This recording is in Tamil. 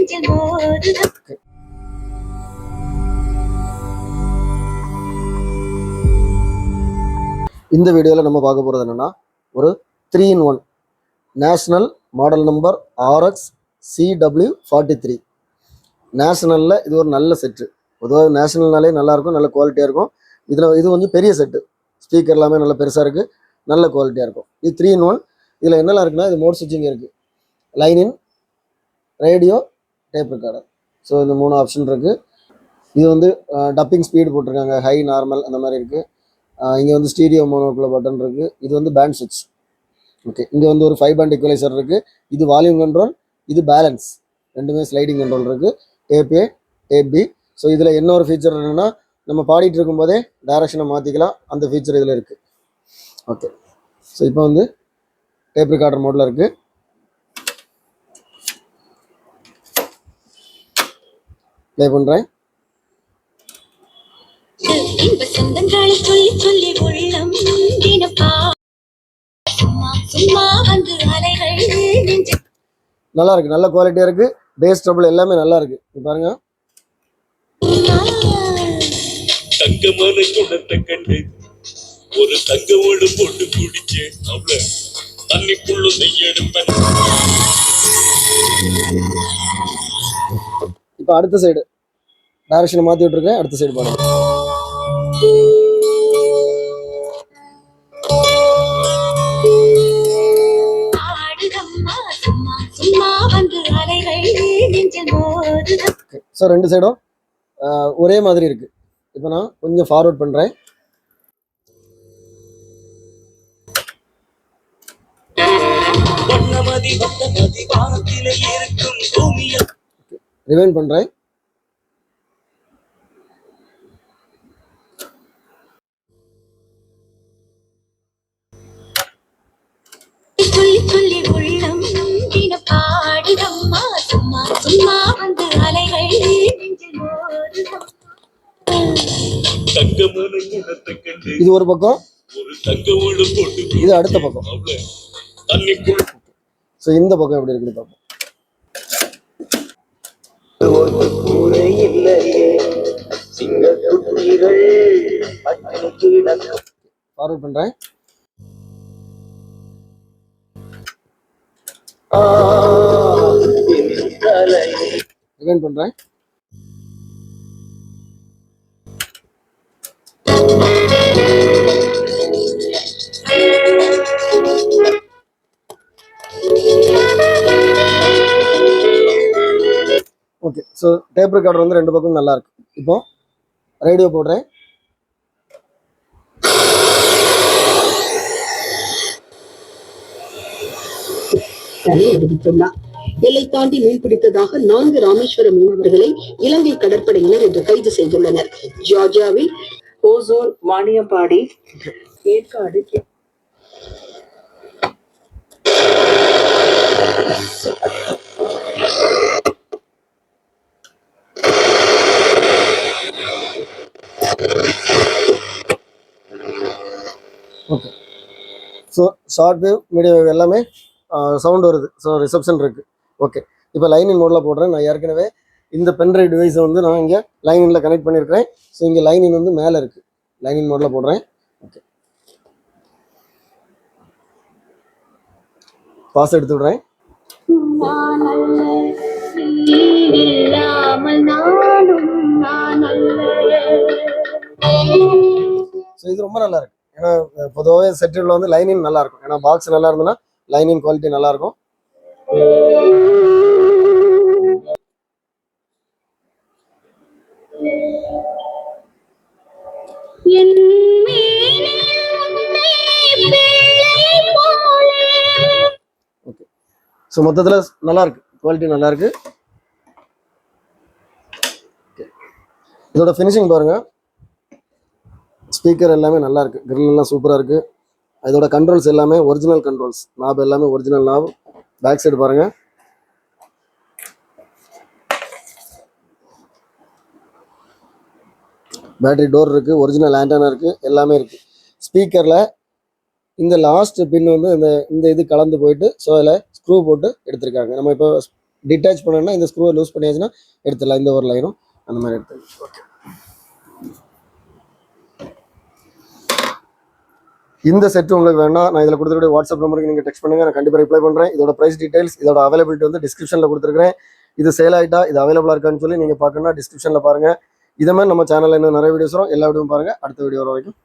நெஞ்சில் இந்த வீடியோவில் நம்ம பார்க்க போகிறது என்னென்னா ஒரு three in one national model number RX CW forty three நேஷ்னலில் இது ஒரு நல்ல செட்டு பொதுவாக நேஷ்னல்னாலே நல்லாயிருக்கும் நல்ல குவாலிட்டியாக இருக்கும். இதில் இது கொஞ்சம் பெரிய செட்டு ஸ்பீக்கர் எல்லாமே நல்ல பெருசாக இருக்குது நல்ல குவாலிட்டியாக இருக்கும். இது த்ரீ இன் ஒன் இதில் என்னெல்லாம் இருக்குன்னா இது மோட் சுவிட்சிங் இருக்குது line in radio tape recorder so இந்த மூணு ஆப்ஷன் இருக்குது இது வந்து டப்பிங் ஸ்பீடு போட்டிருக்காங்க. ஹை நார்மல் அந்த மாதிரி இருக்குது இங்கே வந்து ஸ்டீடியோ மோனோக்குள்ள பட்டன் இருக்குது இது வந்து பேண்ட் சுவிட்ச் ஓகே இங்கே வந்து ஒரு ஃபைவ் பேண்ட் இக்குவலைசர் இருக்குது இது வால்யூம் கண்ட்ரோல் இது பேலன்ஸ் ரெண்டுமே ஸ்லைடிங் கண்ட்ரோல் இருக்குது tape A tape B so இதில் என்ன ஒரு ஃபீச்சர் என்னென்னா நம்ம பாடிட்டு இருக்கும்போதே டைரக்ஷனை மாற்றிக்கலாம் அந்த ஃபீச்சர் இதில் இருக்குது ஓகே ஸோ இப்போ வந்து டேப் ரெக்கார்டர் மோடில் இருக்குது ப்ளே பண்ணுறேன் இன்ப சொந்தங்களை சொல்லி சொல்லி உள்ளம் தினப்பா சும்மா சும்மா வந்து அலைகள் நெஞ்சில் நல்லா இருக்குது நல்ல குவாலிட்டியாக இருக்குது பேஸ் ட்ரபிள் எல்லாமே நல்லா இருக்குது இது பாருங்க. தங்கமான குணத்தை கண்டு ஒரு தங்கவோடு போட்டு குடிச்சேன் அவள. தண்ணிக்குள்ள எடுப்பேன். இப்போ அடுத்த சைடு டேரக்ஷனை மாற்றி விட்ருக்கேன் அடுத்த சைடு பாருங்க. ஸோ ரெண்டு சைடும் ஒரே மாதிரி இருக்குது இப்போ நான் கொஞ்சம் ஃபார்வர்ட் பண்ணுறேன் குணத்தை கண்டு இது ஒரு பக்கம். ஒரு தங்கவோடு போட்டு இது அடுத்த பக்கம். ஸோ இந்த பக்கம் எப்படி இருக்குன்னு பார்ப்போம். ஃபார்வர்ட் பண்ணுறேன் ரிவைன் பண்ணுறேன் ஓகே ஸோ டேப் ரெக்கார்டர் வந்து ரெண்டு பக்கம் நல்லா இருக்கு. இப்போ ரேடியோ போடுறேன். எல்லை தாண்டி மீன்பிடித்ததாக நான்கு ராமேஸ்வரம் மீனவர்களை இலங்கை கடற்படையினர் இன்று கைது செய்துள்ளனர். ஜார்ஜியாவில் ozone Vaniyambadi Yercaud okay so short wave medium wave எல்லாமே சவுண்ட் வருது. ஸோ ரிசப்ஷன் இருக்குது ஓகே இப்போ லைனின் மோடில் போடுறேன். நான் ஏற்கனவே இந்த பென்ட்ரைவ் டிவைஸை வந்து நான் இங்கே லைனில் கனெக்ட் பண்ணியிருக்கிறேன் ஸோ இங்கே லைனின் வந்து மேலே இருக்குது லைனின் மோடில் போடுறேன். ஓகே பாஸ் எடுத்து விடுறேன். ஸோ இது ரொம்ப நல்லா இருக்கு. ஏன்னா பொதுவாகவே செட்டில் வந்து லைனின் நல்லா இருக்கும் ஏன்னா பாக்ஸ் நல்லா இருந்ததுன்னா லைனின் குவாலிட்டி நல்லா இருக்கும் ஓகே ஸோ மொத்தத்தில் நல்லா இருக்கு குவாலிட்டி நல்லா இருக்கு. இதோட ஃபினிஷிங் பாருங்க. ஸ்பீக்கர் எல்லாமே நல்லா இருக்குது grill எல்லாம் சூப்பராக இருக்குது இதோட கண்ட்ரோல்ஸ் எல்லாமே ஒரிஜினல் கண்ட்ரோல்ஸ் நாப் எல்லாமே ஒரிஜினல் நாப் பேக் சைடு பாருங்க. பேட்டரி டோர் இருக்குது ஒரிஜினல் ஆண்டனா இருக்குது எல்லாமே இருக்குது ஸ்பீக்கரில் இந்த லாஸ்ட் பின் வந்து இந்த இந்த இது கலந்து போயிட்டு ஸோ அதில் ஸ்க்ரூ போட்டு எடுத்திருக்காங்க. நம்ம இப்போ டிட்டாச் பண்ணோன்னா இந்த ஸ்க்ரூவை லூஸ் பண்ணியாச்சுன்னா எடுத்துடலாம். இந்த ஒரு லைனும் அந்த மாதிரி எடுத்து. ஓகே இந்த செட் உங்களுக்கு வேணா நான் இதில் கொடுத்துருக்க வாட்ஸ்அப் நம்பருக்கு நீங்கள் டெக்ஸ்ட் பண்ணுங்க. நான் கண்டிப்பாக ரிப்ளை பண்ணுறேன் இதோட ப்ரைஸ் டீடைல்ஸ் இதோட அவைலபிலிட்டி வந்து டிஸ்கிரிப்ஷனில் கொடுத்துருக்கேன் இது சேல் ஆகிட்டா இது அவைலபிளாக இருக்கான்னு சொல்லி நீங்கள் பார்க்கணும்னா டிஸ்கிரிப்ஷனில் பாருங்கள் இதே மாதிரி நம்ம சேனலில் இன்னும் நிறைய வீடியோஸ் வரும். எல்லா வீடியோவும் பாருங்கள் அடுத்த வீடியோ வர வரைக்கும்